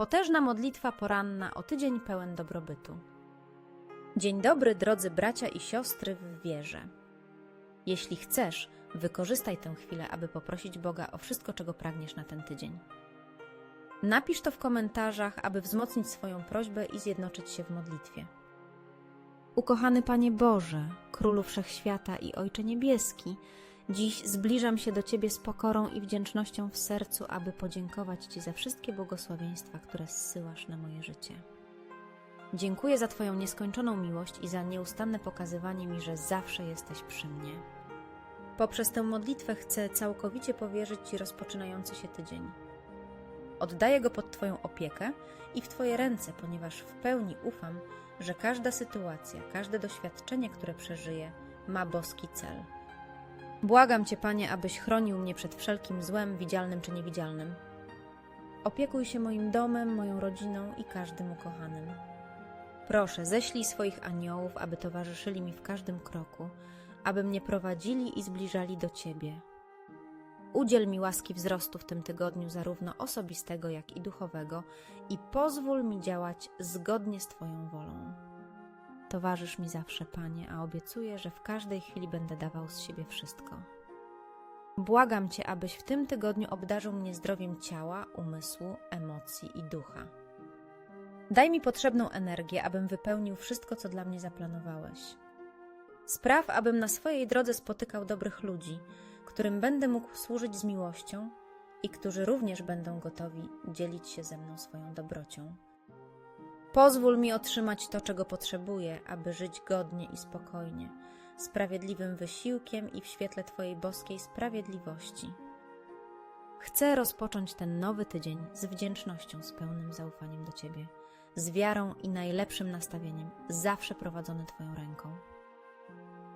Potężna modlitwa poranna o tydzień pełen dobrobytu. Dzień dobry, drodzy bracia i siostry w wierze. Jeśli chcesz, wykorzystaj tę chwilę, aby poprosić Boga o wszystko, czego pragniesz na ten tydzień. Napisz to w komentarzach, aby wzmocnić swoją prośbę i zjednoczyć się w modlitwie. Ukochany Panie Boże, Królu Wszechświata i Ojcze Niebieski, dziś zbliżam się do Ciebie z pokorą i wdzięcznością w sercu, aby podziękować Ci za wszystkie błogosławieństwa, które zsyłasz na moje życie. Dziękuję za Twoją nieskończoną miłość i za nieustanne pokazywanie mi, że zawsze jesteś przy mnie. Poprzez tę modlitwę chcę całkowicie powierzyć Ci rozpoczynający się tydzień. Oddaję go pod Twoją opiekę i w Twoje ręce, ponieważ w pełni ufam, że każda sytuacja, każde doświadczenie, które przeżyję, ma boski cel. Błagam Cię, Panie, abyś chronił mnie przed wszelkim złem, widzialnym czy niewidzialnym. Opiekuj się moim domem, moją rodziną i każdym ukochanym. Proszę, ześlij swoich aniołów, aby towarzyszyli mi w każdym kroku, aby mnie prowadzili i zbliżali do Ciebie. Udziel mi łaski wzrostu w tym tygodniu, zarówno osobistego, jak i duchowego, i pozwól mi działać zgodnie z Twoją wolą. Towarzysz mi zawsze, Panie, a obiecuję, że w każdej chwili będę dawał z siebie wszystko. Błagam Cię, abyś w tym tygodniu obdarzył mnie zdrowiem ciała, umysłu, emocji i ducha. Daj mi potrzebną energię, abym wypełnił wszystko, co dla mnie zaplanowałeś. Spraw, abym na swojej drodze spotykał dobrych ludzi, którym będę mógł służyć z miłością i którzy również będą gotowi dzielić się ze mną swoją dobrocią. Pozwól mi otrzymać to, czego potrzebuję, aby żyć godnie i spokojnie, sprawiedliwym wysiłkiem i w świetle Twojej boskiej sprawiedliwości. Chcę rozpocząć ten nowy tydzień z wdzięcznością, z pełnym zaufaniem do Ciebie, z wiarą i najlepszym nastawieniem, zawsze prowadzony Twoją ręką.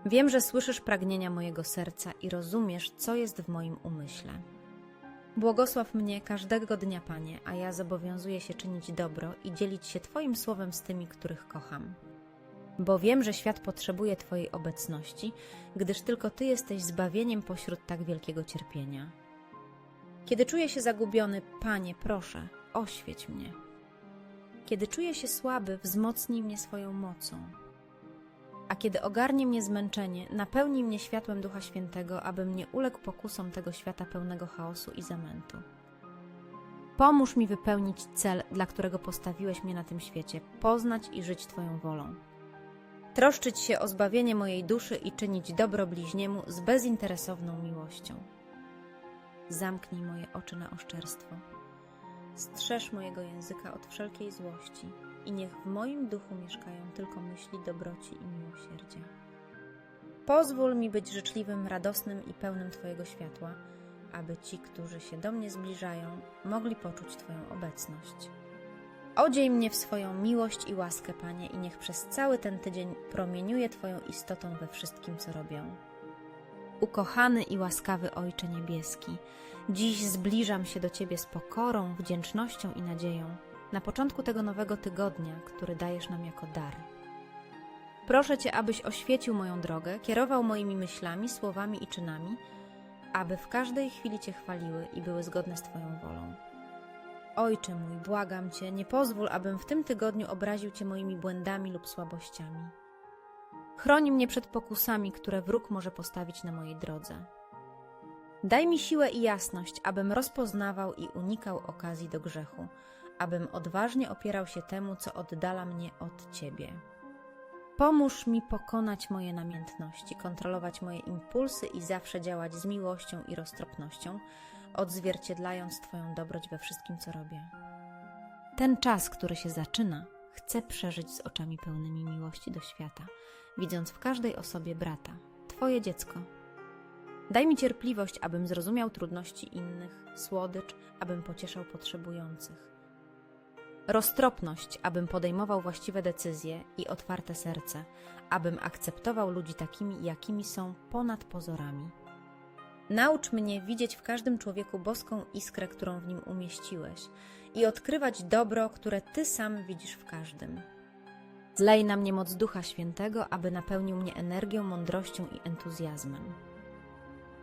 Wiem, że słyszysz pragnienia mojego serca i rozumiesz, co jest w moim umyśle. Błogosław mnie każdego dnia, Panie, a ja zobowiązuję się czynić dobro i dzielić się Twoim słowem z tymi, których kocham. Bo wiem, że świat potrzebuje Twojej obecności, gdyż tylko Ty jesteś zbawieniem pośród tak wielkiego cierpienia. Kiedy czuję się zagubiony, Panie, proszę, oświeć mnie. Kiedy czuję się słaby, wzmocnij mnie swoją mocą a kiedy ogarnie mnie zmęczenie, napełni mnie światłem Ducha Świętego, abym nie uległ pokusom tego świata pełnego chaosu i zamętu. Pomóż mi wypełnić cel, dla którego postawiłeś mnie na tym świecie, poznać i żyć Twoją wolą. Troszczyć się o zbawienie mojej duszy i czynić dobro bliźniemu z bezinteresowną miłością. Zamknij moje oczy na oszczerstwo. Strzeż mojego języka od wszelkiej złości i niech w moim duchu mieszkają tylko myśli dobroci i miłosierdzia. Pozwól mi być życzliwym, radosnym i pełnym Twojego światła, aby ci, którzy się do mnie zbliżają, mogli poczuć Twoją obecność. Odziej mnie w swoją miłość i łaskę, Panie, i niech przez cały ten tydzień promieniuje Twoją istotą we wszystkim, co robię. Ukochany i łaskawy Ojcze Niebieski, dziś zbliżam się do Ciebie z pokorą, wdzięcznością i nadzieją na początku tego nowego tygodnia, który dajesz nam jako dar. Proszę Cię, abyś oświecił moją drogę, kierował moimi myślami, słowami i czynami, aby w każdej chwili Cię chwaliły i były zgodne z Twoją wolą. Ojcze mój, błagam Cię, nie pozwól, abym w tym tygodniu obraził Cię moimi błędami lub słabościami. Chroń mnie przed pokusami, które wróg może postawić na mojej drodze. Daj mi siłę i jasność, abym rozpoznawał i unikał okazji do grzechu, abym odważnie opierał się temu, co oddala mnie od Ciebie. Pomóż mi pokonać moje namiętności, kontrolować moje impulsy i zawsze działać z miłością i roztropnością, odzwierciedlając Twoją dobroć we wszystkim, co robię. Ten czas, który się zaczyna, chcę przeżyć z oczami pełnymi miłości do świata, widząc w każdej osobie brata, Twoje dziecko. Daj mi cierpliwość, abym zrozumiał trudności innych, słodycz, abym pocieszał potrzebujących roztropność, abym podejmował właściwe decyzje i otwarte serce, abym akceptował ludzi takimi, jakimi są, ponad pozorami. Naucz mnie widzieć w każdym człowieku boską iskrę, którą w nim umieściłeś, i odkrywać dobro, które Ty sam widzisz w każdym. Zlej na mnie moc Ducha Świętego, aby napełnił mnie energią, mądrością i entuzjazmem.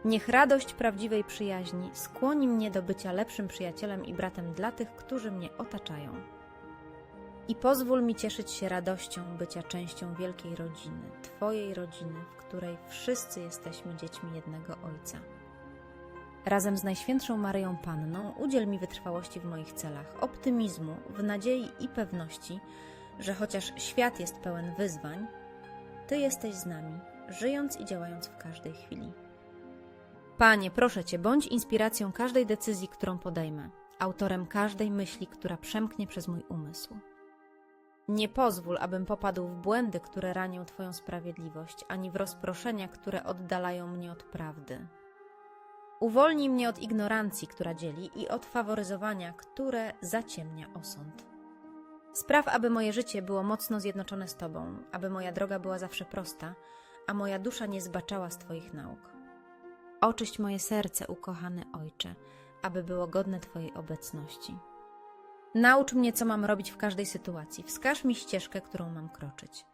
Niech radość prawdziwej przyjaźni skłoni mnie do bycia lepszym przyjacielem i bratem dla tych, którzy mnie otaczają. I pozwól mi cieszyć się radością bycia częścią wielkiej rodziny, Twojej rodziny, w której wszyscy jesteśmy dziećmi jednego Ojca. Razem z Najświętszą Maryją Panną udziel mi wytrwałości w moich celach, optymizmu, w nadziei i pewności, że chociaż świat jest pełen wyzwań, Ty jesteś z nami, żyjąc i działając w każdej chwili. Panie, proszę Cię, bądź inspiracją każdej decyzji, którą podejmę, autorem każdej myśli, która przemknie przez mój umysł. Nie pozwól, abym popadł w błędy, które ranią Twoją sprawiedliwość, ani w rozproszenia, które oddalają mnie od prawdy. Uwolnij mnie od ignorancji, która dzieli, i od faworyzowania, które zaciemnia osąd. Spraw, aby moje życie było mocno zjednoczone z Tobą, aby moja droga była zawsze prosta, a moja dusza nie zbaczała z Twoich nauk. Oczyść moje serce, ukochany Ojcze, aby było godne Twojej obecności. Naucz mnie, co mam robić w każdej sytuacji. Wskaż mi ścieżkę, którą mam kroczyć.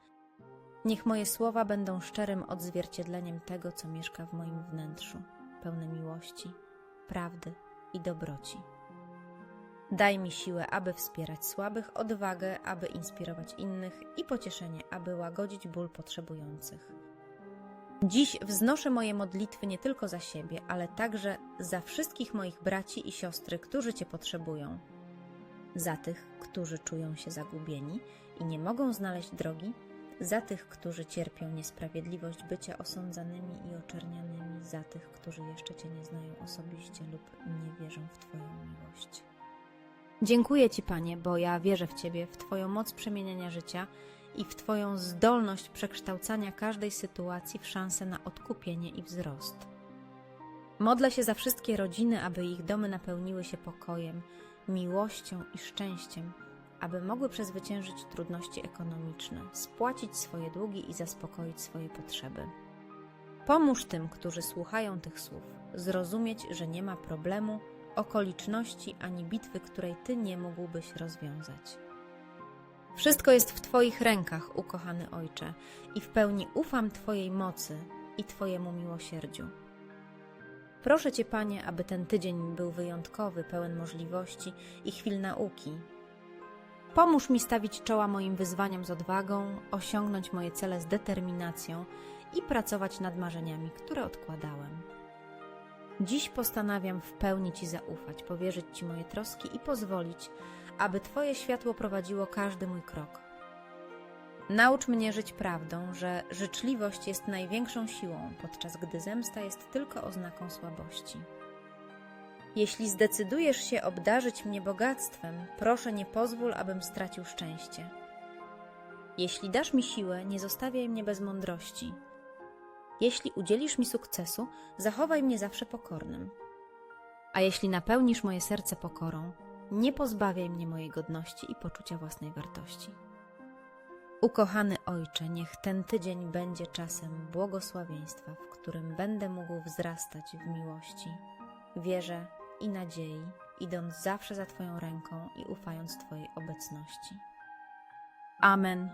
Niech moje słowa będą szczerym odzwierciedleniem tego, co mieszka w moim wnętrzu, pełne miłości, prawdy i dobroci. Daj mi siłę, aby wspierać słabych, odwagę, aby inspirować innych i pocieszenie, aby łagodzić ból potrzebujących. Dziś wznoszę moje modlitwy nie tylko za siebie, ale także za wszystkich moich braci i siostry, którzy Cię potrzebują. Za tych, którzy czują się zagubieni i nie mogą znaleźć drogi, za tych, którzy cierpią niesprawiedliwość bycia osądzanymi i oczernianymi, za tych, którzy jeszcze Cię nie znają osobiście lub nie wierzą w Twoją miłość. Dziękuję Ci, Panie, bo ja wierzę w Ciebie, w Twoją moc przemieniania życia i w Twoją zdolność przekształcania każdej sytuacji w szansę na odkupienie i wzrost. Modlę się za wszystkie rodziny, aby ich domy napełniły się pokojem, miłością i szczęściem, aby mogły przezwyciężyć trudności ekonomiczne, spłacić swoje długi i zaspokoić swoje potrzeby. Pomóż tym, którzy słuchają tych słów, zrozumieć, że nie ma problemu, okoliczności ani bitwy, której Ty nie mógłbyś rozwiązać. Wszystko jest w Twoich rękach, ukochany Ojcze, i w pełni ufam Twojej mocy i Twojemu miłosierdziu. Proszę Cię, Panie, aby ten tydzień był wyjątkowy, pełen możliwości i chwil nauki. Pomóż mi stawić czoła moim wyzwaniom z odwagą, osiągnąć moje cele z determinacją i pracować nad marzeniami, które odkładałem. Dziś postanawiam w pełni Ci zaufać, powierzyć Ci moje troski i pozwolić, aby Twoje światło prowadziło każdy mój krok. Naucz mnie żyć prawdą, że życzliwość jest największą siłą, podczas gdy zemsta jest tylko oznaką słabości. Jeśli zdecydujesz się obdarzyć mnie bogactwem, proszę nie pozwól, abym stracił szczęście. Jeśli dasz mi siłę, nie zostawiaj mnie bez mądrości. Jeśli udzielisz mi sukcesu, zachowaj mnie zawsze pokornym. A jeśli napełnisz moje serce pokorą, nie pozbawiaj mnie mojej godności i poczucia własnej wartości. Ukochany Ojcze, niech ten tydzień będzie czasem błogosławieństwa, w którym będę mógł wzrastać w miłości, wierze i nadziei, idąc zawsze za Twoją ręką i ufając Twojej obecności. Amen.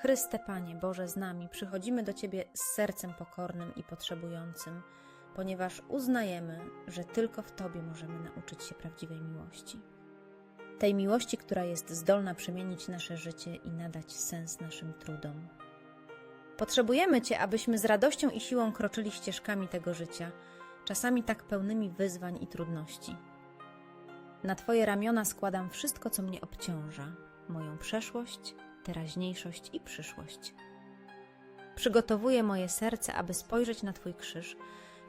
Chryste Panie Boże z nami, przychodzimy do Ciebie z sercem pokornym i potrzebującym, ponieważ uznajemy, że tylko w Tobie możemy nauczyć się prawdziwej miłości. Tej miłości, która jest zdolna przemienić nasze życie i nadać sens naszym trudom. Potrzebujemy Cię, abyśmy z radością i siłą kroczyli ścieżkami tego życia, czasami tak pełnymi wyzwań i trudności. Na Twoje ramiona składam wszystko, co mnie obciąża, moją przeszłość, teraźniejszość i przyszłość. Przygotowuję moje serce, aby spojrzeć na Twój krzyż,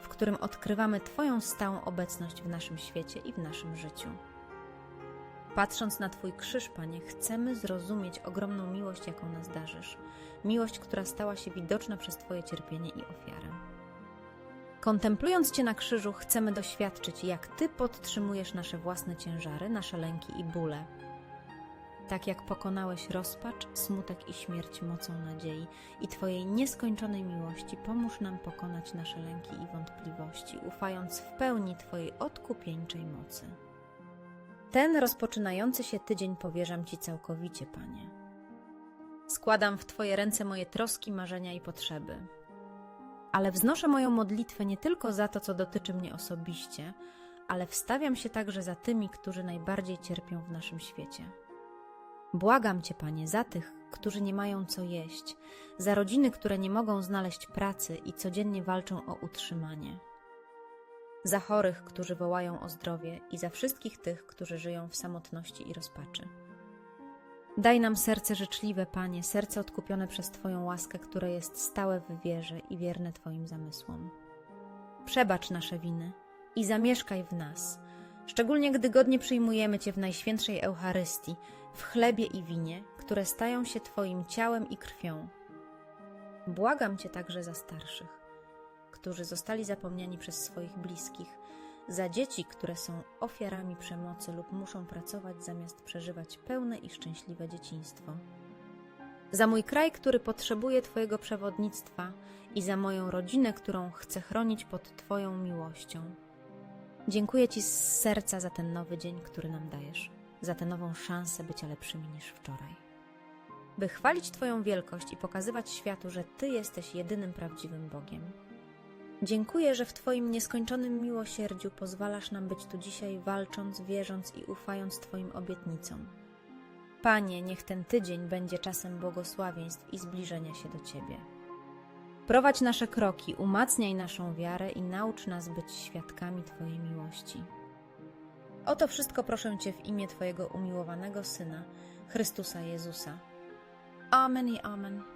w którym odkrywamy Twoją stałą obecność w naszym świecie i w naszym życiu. Patrząc na Twój krzyż, Panie, chcemy zrozumieć ogromną miłość, jaką nas darzysz. Miłość, która stała się widoczna przez Twoje cierpienie i ofiarę. Kontemplując Cię na krzyżu, chcemy doświadczyć, jak Ty podtrzymujesz nasze własne ciężary, nasze lęki i bóle. Tak jak pokonałeś rozpacz, smutek i śmierć mocą nadziei i Twojej nieskończonej miłości, pomóż nam pokonać nasze lęki i wątpliwości, ufając w pełni Twojej odkupieńczej mocy. Ten rozpoczynający się tydzień powierzam Ci całkowicie, Panie. Składam w Twoje ręce moje troski, marzenia i potrzeby. ale wznoszę moją modlitwę nie tylko za to, co dotyczy mnie osobiście, ale wstawiam się także za tymi, którzy najbardziej cierpią w naszym świecie. Błagam Cię, Panie, za tych, którzy nie mają co jeść, za rodziny, które nie mogą znaleźć pracy i codziennie walczą o utrzymanie, za chorych, którzy wołają o zdrowie i za wszystkich tych, którzy żyją w samotności i rozpaczy. Daj nam serce życzliwe, Panie, serce odkupione przez Twoją łaskę, które jest stałe w wierze i wierne Twoim zamysłom. Przebacz nasze winy i zamieszkaj w nas, szczególnie gdy godnie przyjmujemy Cię w Najświętszej Eucharystii, w chlebie i winie, które stają się Twoim ciałem i krwią. Błagam Cię także za starszych, którzy zostali zapomniani przez swoich bliskich, za dzieci, które są ofiarami przemocy lub muszą pracować zamiast przeżywać pełne i szczęśliwe dzieciństwo. Za mój kraj, który potrzebuje Twojego przewodnictwa i za moją rodzinę, którą chcę chronić pod Twoją miłością. Dziękuję Ci z serca za ten nowy dzień, który nam dajesz, za tę nową szansę bycia lepszymi niż wczoraj. By chwalić Twoją wielkość i pokazywać światu, że Ty jesteś jedynym prawdziwym Bogiem. Dziękuję, że w Twoim nieskończonym miłosierdziu pozwalasz nam być tu dzisiaj, walcząc, wierząc i ufając Twoim obietnicom. Panie, niech ten tydzień będzie czasem błogosławieństw i zbliżenia się do Ciebie. Prowadź nasze kroki, umacniaj naszą wiarę i naucz nas być świadkami Twojej miłości. O to wszystko proszę Cię w imię Twojego umiłowanego Syna, Chrystusa Jezusa. Amen i amen.